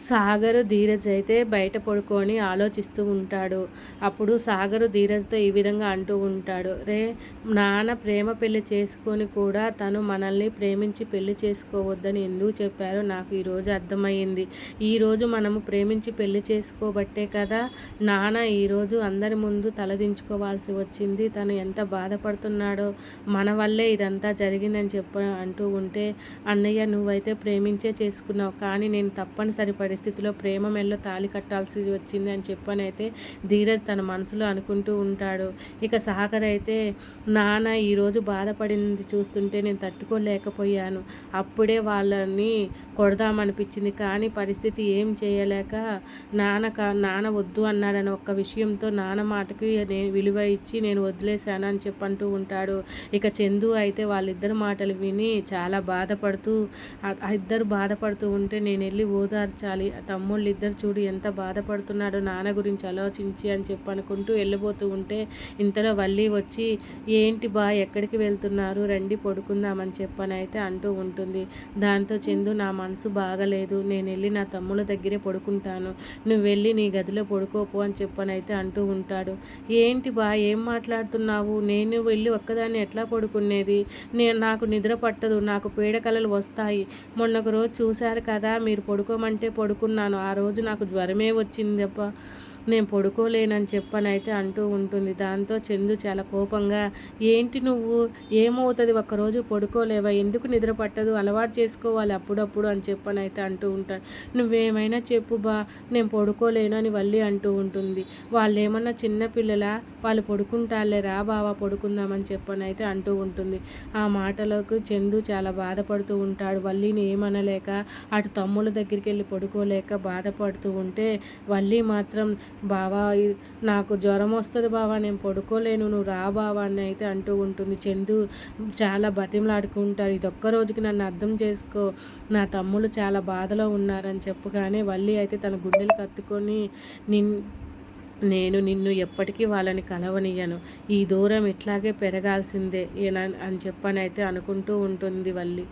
సాగరు ధీరజ్ అయితే బయట పడుకొని ఆలోచిస్తూ ఉంటాడు. అప్పుడు సాగరు ధీరజ్తో ఈ విధంగా అంటూ ఉంటాడు. రే నాన్న ప్రేమ పెళ్ళి చేసుకొని కూడా తను మనల్ని ప్రేమించి పెళ్ళి చేసుకోవద్దని ఎందుకు చెప్పారో నాకు ఈరోజు అర్థమయ్యింది. ఈరోజు మనము ప్రేమించి పెళ్ళి చేసుకోబట్టే కదా నాన్న ఈరోజు అందరి ముందు తలదించుకోవాల్సి వచ్చింది. తను ఎంత బాధపడుతున్నాడో మన వల్లే ఇదంతా జరిగిందని చెప్ప అంటూ ఉంటే అన్నయ్య నువ్వైతే ప్రేమించే చేసుకున్నావు. కానీ నేను తప్పనిసరి పరిస్థితిలో ప్రేమ మెల్లో తాళి కట్టాల్సి వచ్చింది అని చెప్పనైతే ధీరజ్ తన మనసులో అనుకుంటూ ఉంటాడు. ఇక సహకర్ అయితే నాన్న ఈరోజు బాధపడింది చూస్తుంటే నేను తట్టుకోలేకపోయాను. అప్పుడే వాళ్ళని కొడదామనిపించింది. కానీ పరిస్థితి ఏం చేయలేక నాన్న నాన్న వద్దు అన్నాడని ఒక్క విషయంతో నాన్న మాటకి నేను విలువ ఇచ్చి నేను వదిలేశాను అని చెప్పంటూ ఉంటాడు. ఇక చందు అయితే వాళ్ళిద్దరు మాటలు విని చాలా బాధపడుతూ ఇద్దరు బాధపడుతూ ఉంటే నేను వెళ్ళి ఓదార్చాలి చెప్పాలి. తమ్ముళ్ళు ఇద్దరు చూడు ఎంత బాధపడుతున్నాడో నాన్న గురించి ఆలోచించి అని చెప్పి అనుకుంటూ వెళ్ళిపోతూ ఉంటే ఇంతలో వల్లి వచ్చి ఏంటి బా ఎక్కడికి వెళ్తున్నారు? రండి పడుకుందామని చెప్పని అయితే అంటూ ఉంటుంది. దాంతో చందు నా మనసు బాగలేదు. నేను వెళ్ళి నా తమ్ముళ్ళ దగ్గరే పడుకుంటాను. నువ్వు వెళ్ళి నీ గదిలో పడుకోపో అని చెప్పని అయితే అంటూ ఉంటాడు. ఏంటి బా ఏం మాట్లాడుతున్నావు? నేను వెళ్ళి ఒక్కదాన్ని ఎట్లా పడుకునేది? నేను నాకు నిద్ర పట్టదు. నాకు పీడకలలు వస్తాయి. మొన్న ఒక రోజు చూశారు కదా మీరు పడుకోమంటే పడుకున్నాను. ఆ రోజు నాకు జ్వరమే వచ్చింది అప్ప నేను పడుకోలేనని చెప్పనైతే అంటూ ఉంటుంది. దాంతో చందు చాలా కోపంగా ఏంటి నువ్వు? ఏమవుతుంది? ఒక్కరోజు పడుకోలేవా? ఎందుకు నిద్ర పట్టదు? అలవాటు చేసుకోవాలి అప్పుడప్పుడు అని చెప్పనైతే అంటూ ఉంటాను నువ్వేమైనా చెప్పు బా. నేను పడుకోలేను అని వల్లి అంటూ ఉంటుంది. వాళ్ళు ఏమన్నా చిన్నపిల్లల వాళ్ళు పడుకుంటారులే. రా బావా పడుకుందామని చెప్పనైతే అంటూ ఉంటుంది. ఆ మాటలకు చందు చాలా బాధపడుతూ ఉంటాడు. వల్లిని ఏమనలేక అటు తమ్ముళ్ళ దగ్గరికి వెళ్ళి తట్టుకోలేక బాధపడుతూ ఉంటే వల్లి మాత్రం బావా నాకు జ్వరం వస్తుంది బావా నేను పడుకోలేను నువ్వు రా బావా అని అయితే అంటూ ఉంటుంది. చందు చాలా బతిమలాడుకుంటారు. ఇది ఒక్క రోజుకి నన్ను అర్థం చేసుకో నా తమ్ముళ్ళు చాలా బాధలో ఉన్నారని చెప్పగానే వల్లి అయితే తన గుండెలు కత్తుకొని నిన్ నేను నిన్ను ఎప్పటికీ వాళ్ళని కలవనియ్యను. ఈ దూరం ఇట్లాగే పెరగాల్సిందే అని చెప్పనైతే అనుకుంటూ ఉంటుంది వల్లి.